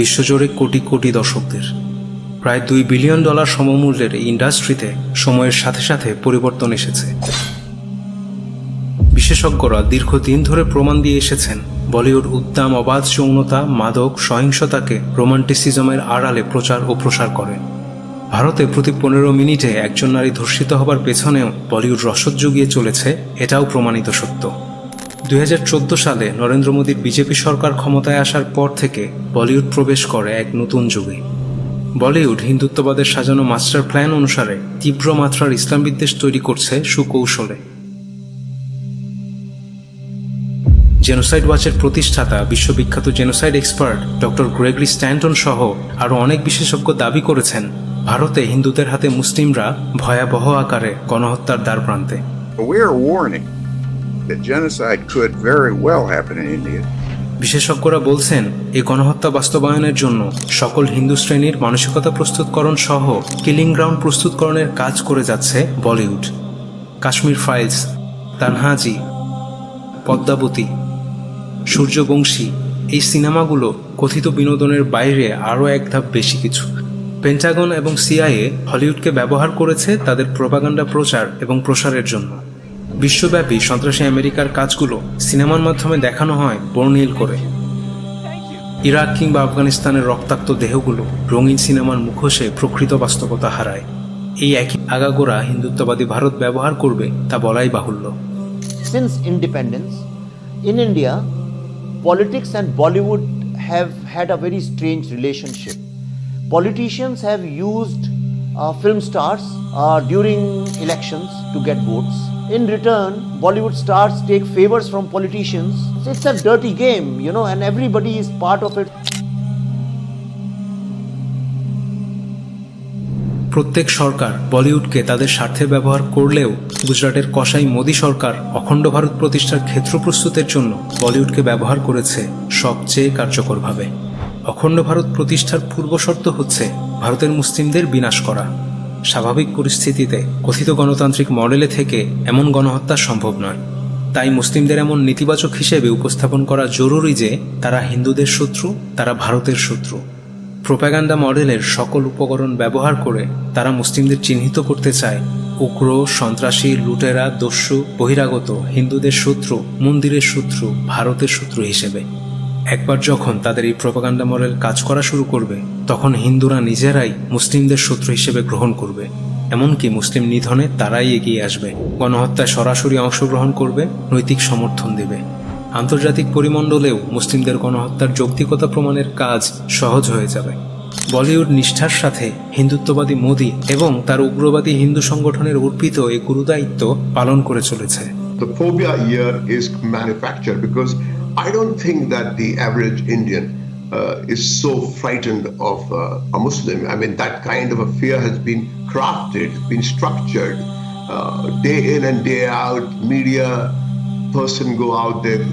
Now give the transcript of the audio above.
বিশ্বজুড়ে কোটি কোটি দর্শকদের। প্রায় দুই বিলিয়ন ডলার সমমূল্যের ইন্ডাস্ট্রিতে সময়ের সাথে সাথে পরিবর্তন এসেছে। বিশেষজ্ঞরা দীর্ঘদিন ধরে প্রমাণ দিয়ে এসেছেন, বলিউড উদ্দাম, অবাধ যৌনতা, মাদক, সহিংসতাকে রোমান্টিসিজমের আড়ালে প্রচার ও প্রসার করে। ভারতে প্রতি পনেরো মিনিটে একজন নারী ধর্ষিত হবার পেছনেও বলিউড রসদ জুগিয়ে চলেছে, এটাও প্রমাণিত সত্য। দুই হাজার চোদ্দ সালে নরেন্দ্র মোদীর বিজেপি সরকার ক্ষমতায় আসার পর থেকে বলিউড প্রবেশ করে এক নতুন যুগে। বলিউড হিন্দুত্ববাদের সাজানো মাস্টার প্ল্যান অনুসারে তীব্র মাত্রার ইসলাম বিদ্বেষ তৈরি করছে সুকৌশলে। জেনোসাইড ওয়াচের প্রতিষ্ঠাতা, বিশ্ববিখ্যাত genocide expert doctor Gregory Stanton সহ আরও অনেক বিশেষজ্ঞ দাবি করেছেন, ভারতে হিন্দুদের হাতে মুসলিমরা ভয়াবহ আকারে গণহত্যার দ্বার প্রান্তে। বিশেষজ্ঞরা বলছেন, এই গণহত্যা বাস্তবায়নের জন্য সকল হিন্দু শ্রেণির মানসিকতা প্রস্তুতকরণ সহ কিলিং গ্রাউন্ড প্রস্তুতকরণের কাজ করে যাচ্ছে বলিউড। কাশ্মীর ফাইলস, তানহাজি, পদ্মাবতী, সূর্যবংশী, এই সিনেমাগুলো কথিত বিনোদনের বাইরে আরও এক ধাপ বেশি কিছু। পেন্টাগন এবং সিআইএ হলিউডকে ব্যবহার করেছে তাদের প্রপাগান্ডা প্রচার এবং প্রসারের জন্য। বিশ্বব্যাপী সন্ত্রাসী আমেরিকার কাজগুলো সিনেমার মাধ্যমে দেখানো হয় বর্ণিল করে। ইরাক কিংবা আফগানিস্তানের রক্তাক্ত দেহগুলো রঙিন সিনেমার মুখোশে প্রকৃত বাস্তবতা হারায়। এই একই আগাগোড়া হিন্দুত্ববাদী ভারত ব্যবহার করবে তা বলাই বাহুল্য। Independence in India, politics and Bollywood have had a very strange relationship. Politicians have used uh, film stars uh, during elections to get votes. In return, Bollywood stars take favors from politicians. It's a dirty game, you know, and everybody is part of it. প্রত্যেক সরকার বলিউডকে তাদের স্বার্থে ব্যবহার করলেও গুজরাটের কসাই মোদী সরকার অখণ্ড ভারত প্রতিষ্ঠার ক্ষেত্র প্রস্তুতের জন্য বলিউডকে ব্যবহার করেছে সবচেয়ে কার্যকরভাবে অখণ্ড ভারত প্রতিষ্ঠার পূর্বশর্ত হচ্ছে ভারতের মুসলিমদের বিনাশ করা। স্বাভাবিক পরিস্থিতিতে কথিত গণতান্ত্রিক মডেলে থেকে এমন গণহত্যা সম্ভব নয়। তাই মুসলিমদের এমন নেতিবাচক হিসেবে উপস্থাপন করা জরুরি যে তারা হিন্দুদের শত্রু, তারা ভারতের শত্রু। প্রোপাগান্ডা মডেলের সকল উপকরণ ব্যবহার করে তারা মুসলিমদের চিহ্নিত করতে চায়। উগ্র, সন্ত্রাসী, লুটেরা, দস্যু, বহিরাগত, হিন্দুদের শত্রু, মন্দিরের শত্রু, ভারতের শত্রু হিসেবে। একবার যখন তাদের এই প্রোপাগান্ডা মডেল কাজ করা শুরু করবে, তখন হিন্দুরা নিজেরাই মুসলিমদের শত্রু হিসেবে গ্রহণ করবে। এমনকি মুসলিম নিধনে তারাই এগিয়ে আসবে। গণহত্যায় সরাসরি অংশগ্রহণ করবে, নৈতিক সমর্থন দেবে। আন্তর্জাতিক পরিমণ্ডলেও মুসলিমদের গণহত্যার যৌক্তিকতা প্রমাণের কাজ সহজ হয়ে যাবে। বলিউড নিষ্ঠার সাথে হিন্দুত্ববাদী মোদি এবং তার উগ্রবাদী হিন্দু সংগঠনের অর্পিত এই গুরুদায়িত্ব পালন করে চলেছে। The phobia here is manufactured because I don't think that the average Indian uh, is so frightened of uh, a Muslim. I mean, that kind of a fear has been crafted, been structured uh, day in and day out. Media person go out there